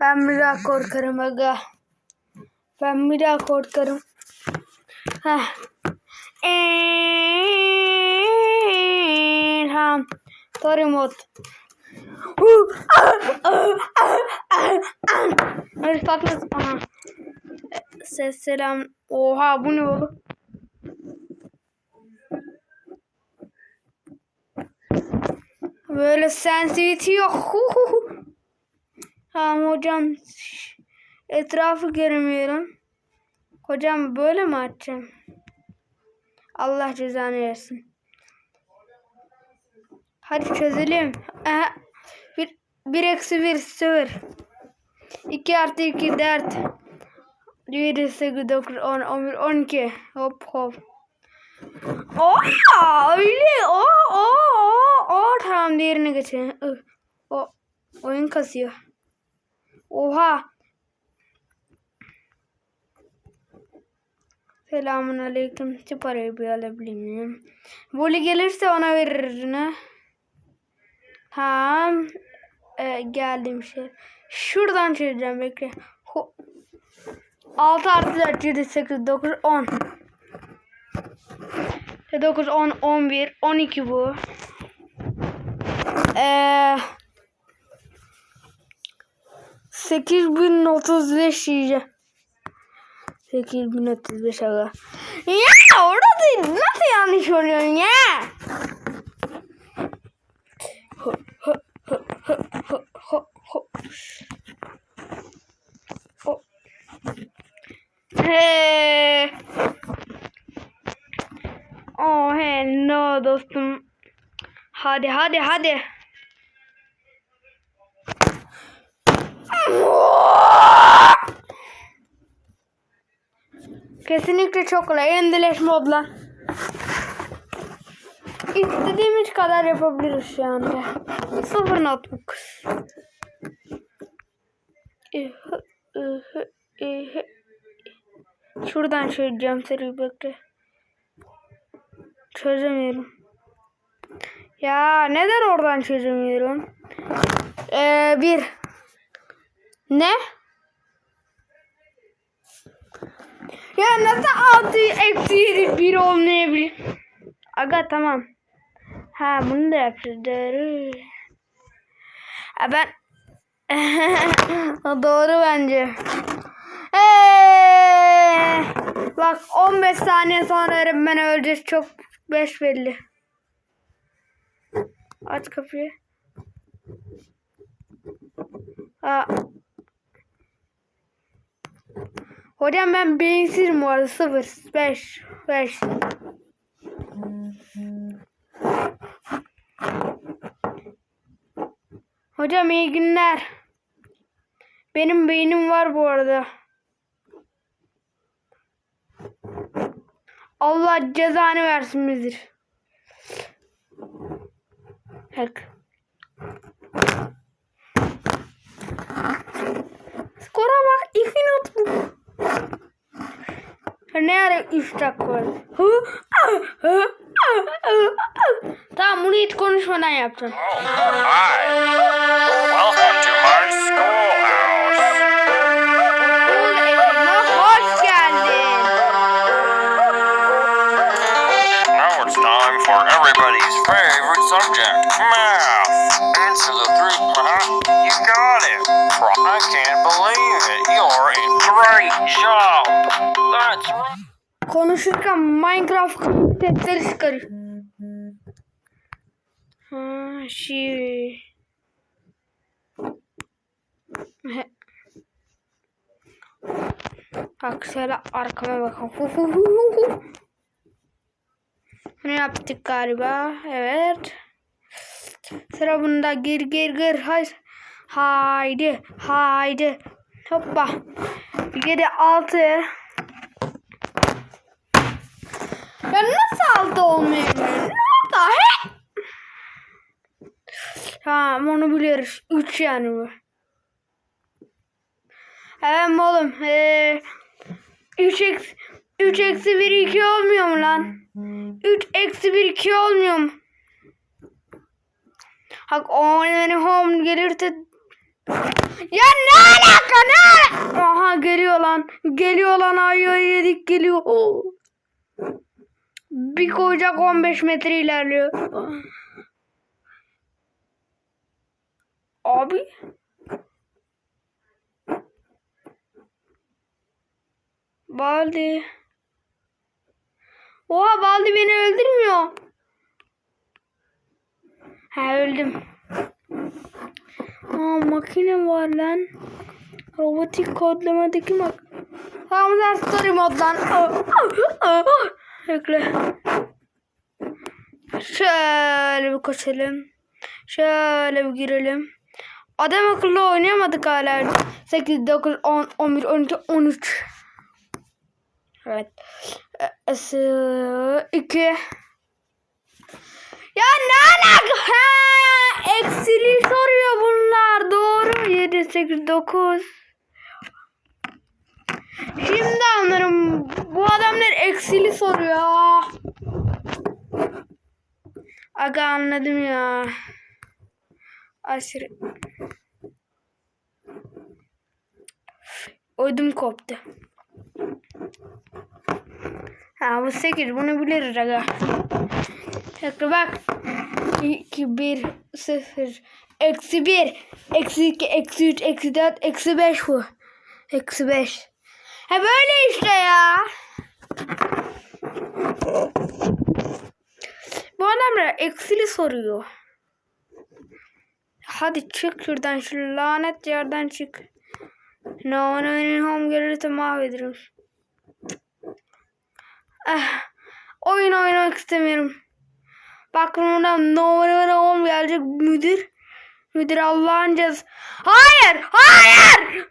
ben bir daha korkarım aga. Ben bir daha korkarım. Heh. İlham. Torimot. Hadi tatlı. Aha. Ses selam. Oha bu ne oğlum? Böyle sensitivity Tamam hocam. Etrafı göremiyorum. Hocam böyle mi açacağım? Allah cezanı versin. Hadi çözelim. Aha. Bir, bir eksi bir sıfır. İki artı iki dört. Bir sekiz dokuz on on bir on iki. Hop hop. Oha öyle. O o o o tamam diğerine geçelim. O oyun kasıyor. Oha. Selamun aleyküm. Şu parayı bir alabilir miyim? Voli gelirse ona veririm. ha. Tamam. Ee, geldim şey. Şuradan çözeceğim bekle. Ho 6 artı 4, 7, 8, 9, 10. 9, 10, 11, 12 bu. Eee 8035 diyeceğim. 8035 aga. Ya orada değil. Nasıl yanlış oluyorsun ya? Ho, ho, ho, ho, ho, ho, ho. Ho. He. Oh he no dostum. Hadi hadi hadi. Kesinlikle çok kolay. Endeleş modla. İstediğimiz kadar yapabiliriz şu anda. Sıfır notebook. Şuradan çözeceğim seri bekle. Çözemiyorum. Ya neden oradan çözemiyorum? Ee, bir. Ne? Ya nasıl altı eksi yedi bir olmayabilir? Aga tamam. Ha bunu da yapacağız. Ha ben doğru bence. Eee! Bak 15 saniye sonra öğretmen öleceğiz. Çok beş belli. Aç kapıyı. Ha. Hocam ben beyinsizim bu arada. 0, 5, 5. Hocam iyi günler. Benim beynim var bu arada. Allah cezanı versin müdür. Hak. Ah. Tamam bunu hiç konuşmadan yapacağım. Hi. Welcome to my schoolhouse. Okul evine hoş geldin. Now it's time for everybody's favorite subject, math. Answer the three. Uh-huh. You got it. I can't believe it. You're a great job. That's right. Konuşurken Minecraft sesleri çıkarır. Ha, şey. Bak şöyle arkama bakın. Bunu yaptık galiba. Evet. Sıra bunda gir gir gir. Haydi. Haydi. Haydi. Hoppa. 7 6 Ya nasıl altı olmuyor? Ne he? Tamam onu biliyoruz. 3 yani bu. Evet oğlum. Ee, 3 eksi 3 eksi 1 2 olmuyor mu lan? 3 eksi 1 2 olmuyor mu? Bak o benim home gelirse Ya ne alaka ne? Aha geliyor lan. Geliyor lan ayı yedik geliyor. Oo. Bir koyacak 15 metre ilerliyor. Abi. Baldi. Oha Baldi beni öldürmüyor. Ha öldüm. Aa makine var lan. Robotik kodlamadaki mak. Sen story moddan. Bekle. Şöyle bir koşalım. Şöyle bir girelim. Adam akıllı oynayamadık hala. 8, 9, 10, 11, 12, 13. Evet. E, ısı, 2. Ya ne alaka? Ha, eksili soruyor bunlar. Doğru. 7, 8, 9. Şimdi anlarım. Bu adamlar eksili soruyor. Aga anladım ya. Aşırı. Ödüm koptu. Ha bu 8 bunu biliriz aga. Tekrar bak. 2, 1, 0, eksi 1, eksi 2, eksi 3, eksi 4, eksi 5 bu. Eksi 5. Ha böyle işte ya. Adamlar eksili soruyor. Hadi çık şuradan şu lanet yerden çık. No one benim home gelirse mahvederim. Ah, oyun oynamak istemiyorum. Bak buradan no one home gelecek müdür. Müdür Allah'ın cezası. Hayır! Hayır!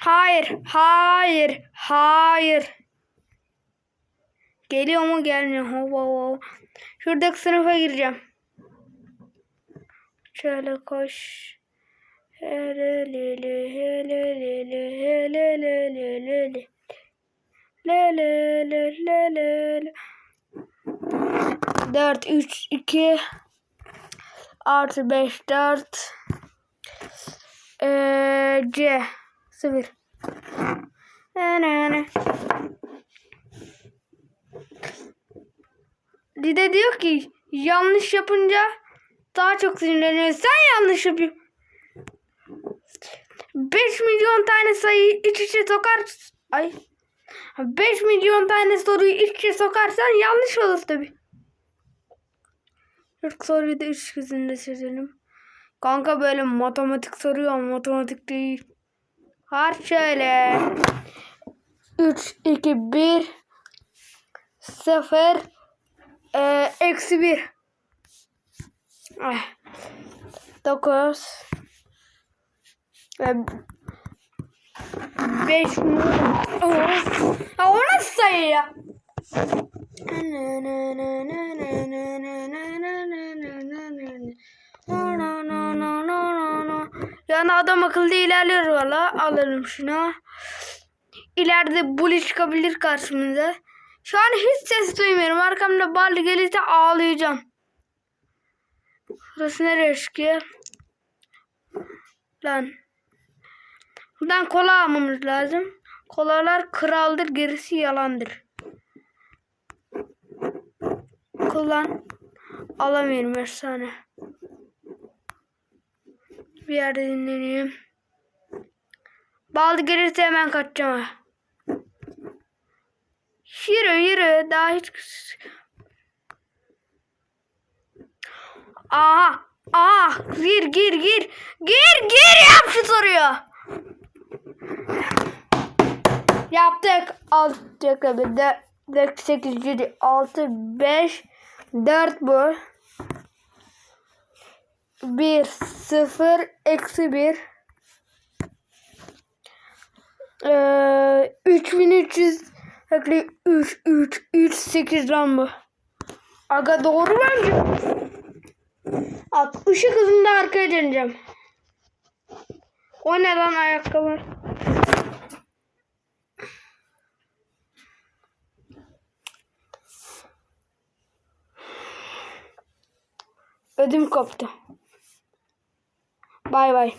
Hayır! Hayır! Hayır! Geliyor mu gelmiyor mu? Hop hop hop. Şuradaki sınıfa gireceğim. Şöyle koş. Hele le le hele le le hele le le le le. Le le le le le le. 4 3 2 artı 5 4 ee, C 0 ne ne ne Dide diyor ki yanlış yapınca daha çok sinirleniyor. Sen yanlış yapıyorsun. 5 milyon tane sayıyı iç içe sokar. Ay. 5 milyon tane soruyu iç içe sokarsan yanlış olur tabi. İlk soruyu da üç kızında çözelim. Kanka böyle matematik soruyor matematik değil. Harç şöyle. 3, 2, 1 0 ee, eksi 1 9 5 mi? Ya o nasıl sayı ya? Yani adam akıllı ilerliyor valla. Alırım şunu. İleride bully çıkabilir karşımıza. Şu an hiç ses duymuyorum. Arkamda ballı gelirse ağlayacağım. Burası nereye çıkıyor? Lan. Buradan kola almamız lazım. Kolalar kraldır, gerisi yalandır. Kullan. Alamıyorum efsane. Bir yerde dinleneyim. Baldı gelirse hemen kaçacağım. Yürü yürü. Daha hiç... Aha. Aha. Gir gir gir. Gir gir yap şu soruyu. Yaptık. 6 dakika. 4, 8, 7, 6, 5, 4 bu. 1, 0, eksi 1. Ee, 3300 ekli 3, 3, 3, 8 lan bu. Aga doğru bence. At ışık hızında arkaya döneceğim. O ne lan ayakkabı? Ödüm koptu. Bay bay.